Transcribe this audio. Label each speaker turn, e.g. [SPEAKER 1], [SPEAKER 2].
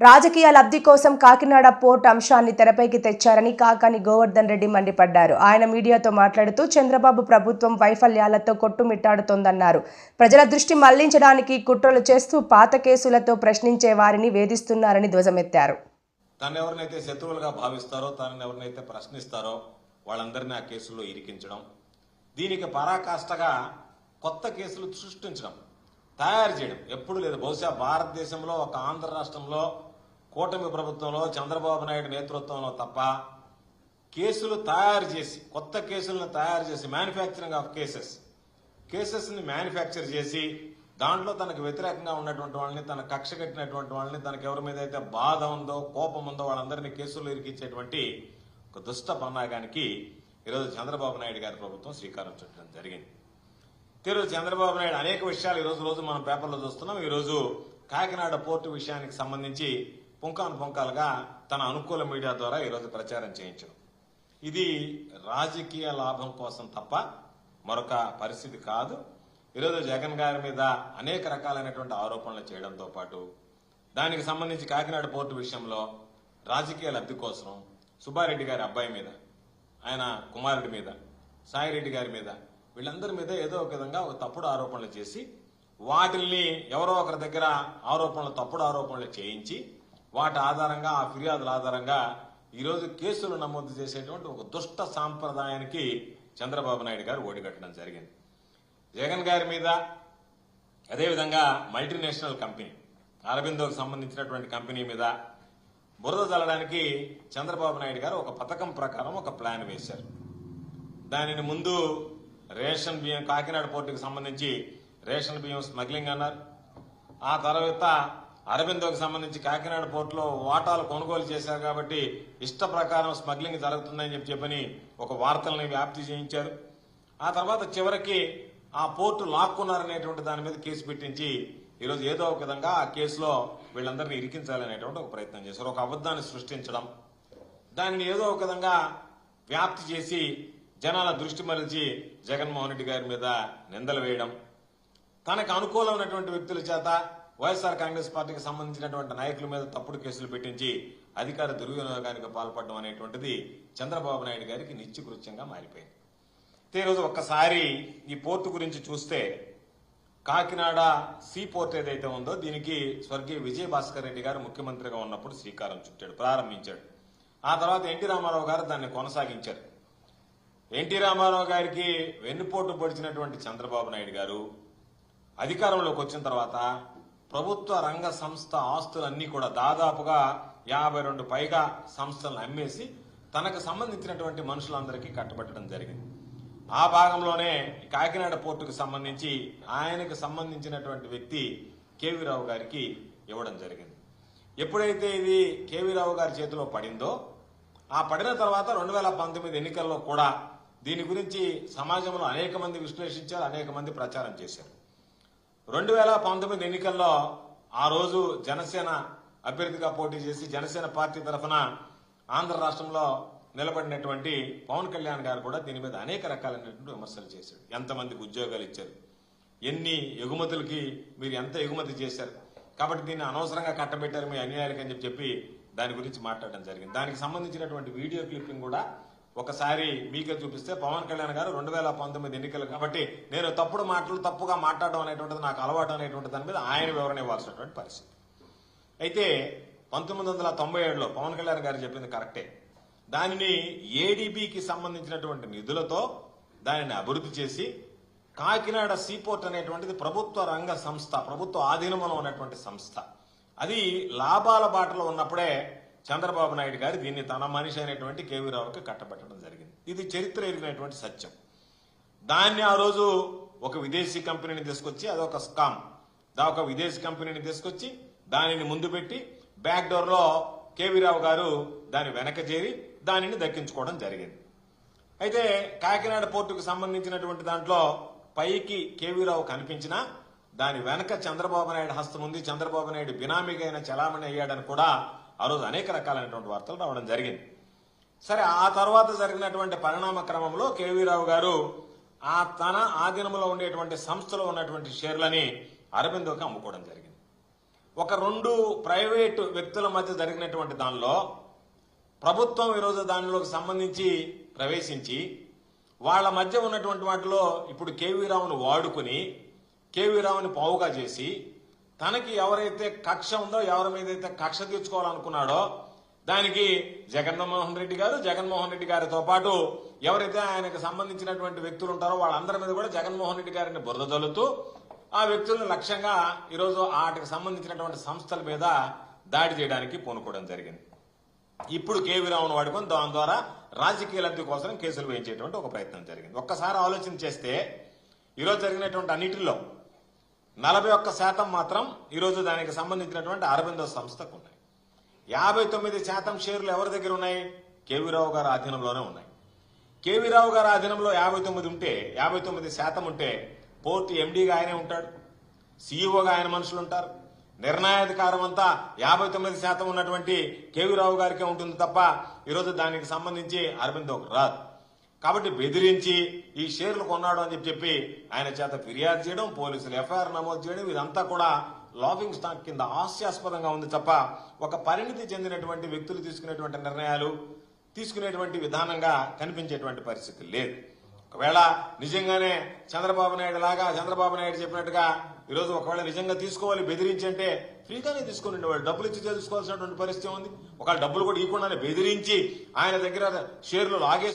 [SPEAKER 1] రాజకీయ లబ్ధి కోసం కాకినాడ పోర్ట్ అంశాన్ని తెరపైకి తెచ్చారని కాకాని గోవర్ధన్ రెడ్డి మండిపడ్డారు. ఆయన మీడియాతో మాట్లాడుతూ చంద్రబాబు ప్రభుత్వం వైఫల్యాలతో కొట్టుమిట్టాడుతోందన్నారు. ప్రజల దృష్టి మళ్ళించడానికి కుట్రలు చేస్తూ పాత కేసులతో ప్రశ్నించే వారిని వేధిస్తున్నారని ధ్వజమెత్తారు.
[SPEAKER 2] తను ఎవరినైతే శత్రువులుగా భావిస్తారో తనని ఎవరినైతే ప్రశ్నిస్తారో వాళ్ళందరినీ ఆ కేసుల్లో ఇరికించడం దీనికి పరాకాష్ఠగా కొత్త కేసులు సృష్టించడం తయారు చేయడం ఎప్పుడు లేదు. బహుశా భారతదేశంలో ఒక ఆంధ్ర రాష్ట్రంలో కూటమి ప్రభుత్వంలో చంద్రబాబు నాయుడు నేతృత్వంలో తప్ప కేసులు తయారు చేసి కొత్త కేసులను తయారు చేసి మ్యానుఫ్యాక్చరింగ్ ఆఫ్ కేసెస్ కేసెస్ని మ్యానుఫ్యాక్చర్ చేసి దాంట్లో తనకు వ్యతిరేకంగా ఉన్నటువంటి వాళ్ళని తన కక్ష కట్టినటువంటి వాళ్ళని తనకు ఎవరి మీద అయితే బాధ ఉందో కోపం ఉందో వాళ్ళందరినీ కేసులు ఇరికించేటువంటి ఒక దుష్ట పన్నాగానికి ఈరోజు చంద్రబాబు నాయుడు గారి ప్రభుత్వం శ్రీకారం చుట్టడం జరిగింది. ఈరోజు చంద్రబాబు నాయుడు అనేక విషయాలు ఈ రోజు రోజు మనం పేపర్లో చూస్తున్నాం. ఈ రోజు కాకినాడ పోర్టు విషయానికి సంబంధించి పుంకాను పుంకాలుగా తన అనుకూల మీడియా ద్వారా ఈరోజు ప్రచారం చేయించడం. ఇది రాజకీయ లాభం కోసం తప్ప మరొక పరిస్థితి కాదు. ఈరోజు జగన్ గారి మీద అనేక రకాలైనటువంటి ఆరోపణలు చేయడంతో పాటు దానికి సంబంధించి కాకినాడ పోర్టు విషయంలో రాజకీయ లబ్ధి కోసం సుబ్బారెడ్డి గారి అబ్బాయి మీద ఆయన కుమారుడి మీద సాయిరెడ్డి గారి మీద వీళ్ళందరి మీద ఏదో ఒక విధంగా ఒక తప్పుడు ఆరోపణలు చేసి వాటిల్ని ఎవరో ఒకరి దగ్గర ఆరోపణలు తప్పుడు ఆరోపణలు చేయించి వాటి ఆధారంగా ఆ ఫిర్యాదుల ఆధారంగా ఈరోజు కేసులు నమోదు చేసేటువంటి ఒక దుష్ట సాంప్రదాయానికి చంద్రబాబు నాయుడు గారు ఓడిగట్టడం జరిగింది. జగన్ గారి మీద అదేవిధంగా మల్టీనేషనల్ కంపెనీ అరబిందోకి సంబంధించినటువంటి కంపెనీ మీద బురద చల్లడానికి చంద్రబాబు నాయుడు గారు ఒక పథకం ప్రకారం ఒక ప్లాన్ వేశారు. దానిని ముందు రేషన్ బియ్యం కాకినాడ పోర్టుకు సంబంధించి రేషన్ బియ్యం స్మగ్లింగ్ అన్నారు. ఆ తర్వాత అరబిందోకి సంబంధించి కాకినాడ పోర్టులో వాటాలు కొనుగోలు చేశారు కాబట్టి ఇష్ట ప్రకారం స్మగ్లింగ్ జరుగుతుందని చెప్పి చెప్పని ఒక వార్తల్ని వ్యాప్తి చేయించారు. ఆ తర్వాత చివరికి ఆ పోర్టు లాక్కున్నారనేటువంటి దాని మీద కేసు పెట్టించి ఈరోజు ఏదో ఒక విధంగా ఆ కేసులో వీళ్ళందరినీ ఇరికించాలనేటువంటి ఒక ప్రయత్నం చేశారు. ఒక అబద్ధాన్ని సృష్టించడం దానిని ఏదో ఒక విధంగా వ్యాప్తి చేసి జనాల దృష్టి మరల్చి జగన్మోహన్ రెడ్డి గారి మీద నిందలు వేయడం తనకు అనుకూలమైనటువంటి వ్యక్తుల చేత వైఎస్ఆర్ కాంగ్రెస్ పార్టీకి సంబంధించినటువంటి నాయకుల మీద తప్పుడు కేసులు పెట్టించి అధికార దుర్వినియోగానికి పాల్పడడం అనేటువంటిది చంద్రబాబు నాయుడు గారికి నిత్యకృత్యంగా మారిపోయింది. ఈరోజు ఒక్కసారి ఈ పోర్టు గురించి చూస్తే కాకినాడ సీ పోర్ట్ ఏదైతే ఉందో దీనికి స్వర్గీయ విజయ భాస్కర్ రెడ్డి గారు ముఖ్యమంత్రిగా ఉన్నప్పుడు శ్రీకారం చుట్టాడు ప్రారంభించాడు. ఆ తర్వాత ఎన్టీ రామారావు గారు దాన్ని కొనసాగించారు. ఎన్టీ రామారావు గారికి వెన్నుపోటు పొడిచినటువంటి చంద్రబాబు నాయుడు గారు అధికారంలోకి వచ్చిన తర్వాత ప్రభుత్వ రంగ సంస్థ ఆస్తులన్నీ కూడా దాదాపుగా యాభై రెండు పైగా సంస్థలను అమ్మేసి తనకు సంబంధించినటువంటి మనుషులందరికీ కట్టబెట్టడం జరిగింది. ఆ భాగంలోనే కాకినాడ పోర్టుకు సంబంధించి ఆయనకు సంబంధించినటువంటి వ్యక్తి కేవీ రావు గారికి ఇవ్వడం జరిగింది. ఎప్పుడైతే ఇది కేవీ రావు గారి చేతిలో పడిందో ఆ పడిన తర్వాత రెండు వేల పంతొమ్మిది ఎన్నికల్లో కూడా దీని గురించి సమాజంలో అనేక మంది విశ్లేషించారు అనేక మంది ప్రచారం చేశారు. రెండు వేల పంతొమ్మిది ఎన్నికల్లో ఆ రోజు జనసేన అభ్యర్థిగా పోటీ చేసి జనసేన పార్టీ తరఫున ఆంధ్ర రాష్ట్రంలో నిలబడినటువంటి పవన్ కళ్యాణ్ గారు కూడా దీని మీద అనేక రకాలైనటువంటి విమర్శలు చేశాడు ఎంతమందికి ఉద్యోగాలు ఇచ్చారు? ఎన్ని ఎగుమతులకి మీరు ఎంత ఎగుమతి చేశారు? కాబట్టి దీన్ని అనవసరంగా కట్టబెట్టారు మీ అన్యాయాలకి అని చెప్పి చెప్పి దాని గురించి మాట్లాడడం జరిగింది. దానికి సంబంధించినటువంటి వీడియో క్లిప్పింగ్ కూడా ఒకసారి మీకే చూపిస్తే పవన్ కళ్యాణ్ గారు రెండు వేల పంతొమ్మిది ఎన్నికలు కాబట్టి నేను తప్పుడు మాటలు తప్పుగా మాట్లాడడం అనేటువంటిది నాకు అలవాటు అనేటువంటి దాని మీద ఆయన వివరణ ఇవ్వాల్సినటువంటి పరిస్థితి. అయితే పంతొమ్మిది వందల తొంభై ఏడులో పవన్ కళ్యాణ్ గారు చెప్పింది కరెక్టే. దానిని ఏడీబీకి సంబంధించినటువంటి నిధులతో దానిని అభివృద్ధి చేసి కాకినాడ సీపోర్ట్ అనేటువంటిది ప్రభుత్వ రంగ సంస్థ ప్రభుత్వ ఆధీనంలో ఉన్నటువంటి సంస్థ. అది లాభాల బాటలో ఉన్నప్పుడే చంద్రబాబు నాయుడు గారు దీన్ని తన మనిషి అయినటువంటి కేవీ రావుకి కట్టబెట్టడం జరిగింది. ఇది చరిత్ర ఎరిగినటువంటి సత్యం. దాన్ని ఆ రోజు ఒక విదేశీ కంపెనీని తీసుకొచ్చి అదొక స్కామ్. దా ఒక విదేశీ కంపెనీని తీసుకొచ్చి దానిని ముందు పెట్టి బ్యాక్ డోర్లో కేవీ రావు గారు దాని వెనక చేరి దానిని దక్కించుకోవడం జరిగింది. అయితే కాకినాడ పోర్టుకు సంబంధించినటువంటి దాంట్లో పైకి కేవీరావు కనిపించినా దాని వెనక చంద్రబాబు నాయుడు హస్తం ఉంది. చంద్రబాబు నాయుడు బినామీగా అయిన చలామణి అయ్యాడని కూడా ఆ రోజు అనేక రకాలైనటువంటి వార్తలు రావడం జరిగింది. సరే ఆ తర్వాత జరిగినటువంటి పరిణామ క్రమంలో కేవీ రావు గారు ఆ తన ఆధీనంలో ఉండేటువంటి సంస్థలో ఉన్నటువంటి షేర్లని అరబిందోకి అమ్ముకోవడం జరిగింది. ఒక రెండు ప్రైవేటు వ్యక్తుల మధ్య జరిగినటువంటి దానిలో ప్రభుత్వం ఈరోజు దానిలోకి సంబంధించి ప్రవేశించి వాళ్ళ మధ్య ఉన్నటువంటి వాటిలో ఇప్పుడు కేవీరావును వాడుకుని కేవీరావుని పావుగా చేసి తనకి ఎవరైతే కక్ష ఉందో ఎవరి మీద అయితే కక్ష తీర్చుకోవాలనుకున్నాడో దానికి జగన్మోహన్ రెడ్డి గారు జగన్మోహన్ రెడ్డి గారితో పాటు ఎవరైతే ఆయనకు సంబంధించినటువంటి వ్యక్తులు ఉంటారో వాళ్ళందరి మీద కూడా జగన్మోహన్ రెడ్డి గారిని బురద జల్లుతూ ఆ వ్యక్తులను లక్ష్యంగా ఈరోజు ఆటకు సంబంధించినటువంటి సంస్థల మీద దాడి చేయడానికి పూనుకోవడం జరిగింది. ఇప్పుడు కేవీ రావును వాడుకొని దాని ద్వారా రాజకీయ లబ్ధి కోసం కేసులు వేయించేటువంటి ఒక ప్రయత్నం జరిగింది. ఒక్కసారి ఆలోచన చేస్తే ఈరోజు జరిగినటువంటి అన్నిటిలో నలభై ఒక్క శాతం మాత్రం ఈరోజు దానికి సంబంధించినటువంటి అరవిందో సంస్థకు ఉన్నాయి. యాభై తొమ్మిది శాతం షేర్లు ఎవరి దగ్గర ఉన్నాయి? కేవీరావు గారి ఆధీనంలోనే ఉన్నాయి. కేవీ రావు గారి ఆధీనంలో యాభై తొమ్మిది ఉంటే యాభై తొమ్మిది శాతం ఉంటే పోర్టు ఎండీగా ఆయనే ఉంటాడు. సీఈఓగా ఆయన మనుషులు ఉంటారు. నిర్ణయాధికారం అంతా యాభై తొమ్మిది శాతం ఉన్నటువంటి కేవీ రావు గారికే ఉంటుంది తప్ప ఈరోజు దానికి సంబంధించి అరవిందోకు రాదు. కాబట్టి బెదిరించి ఈ షేర్లు కొన్నాడు అని చెప్పి చెప్పి ఆయన చేత ఫిర్యాదు చేయడం పోలీసులు ఎఫ్ఐఆర్ నమోదు చేయడం ఇదంతా కూడా లాఫింగ్ స్టాక్ కింద హాస్యాస్పదంగా ఉంది తప్ప ఒక పరిణితి చెందినటువంటి వ్యక్తులు తీసుకునేటువంటి నిర్ణయాలు తీసుకునేటువంటి విధానంగా కనిపించేటువంటి పరిస్థితి లేదు. ఒకవేళ నిజంగానే చంద్రబాబు నాయుడు లాగా చంద్రబాబు నాయుడు చెప్పినట్టుగా ఈరోజు ఒకవేళ నిజంగా తీసుకోవాలి బెదిరించి అంటే ఫ్రీగానే తీసుకుని వాళ్ళు డబ్బులు ఇచ్చి తెలుసుకోవాల్సినటువంటి పరిస్థితి ఉంది ఒకవేళ డబ్బులు కూడా ఇవ్వకుండానే బెదిరించి ఆయన దగ్గర షేర్లు లాగేసి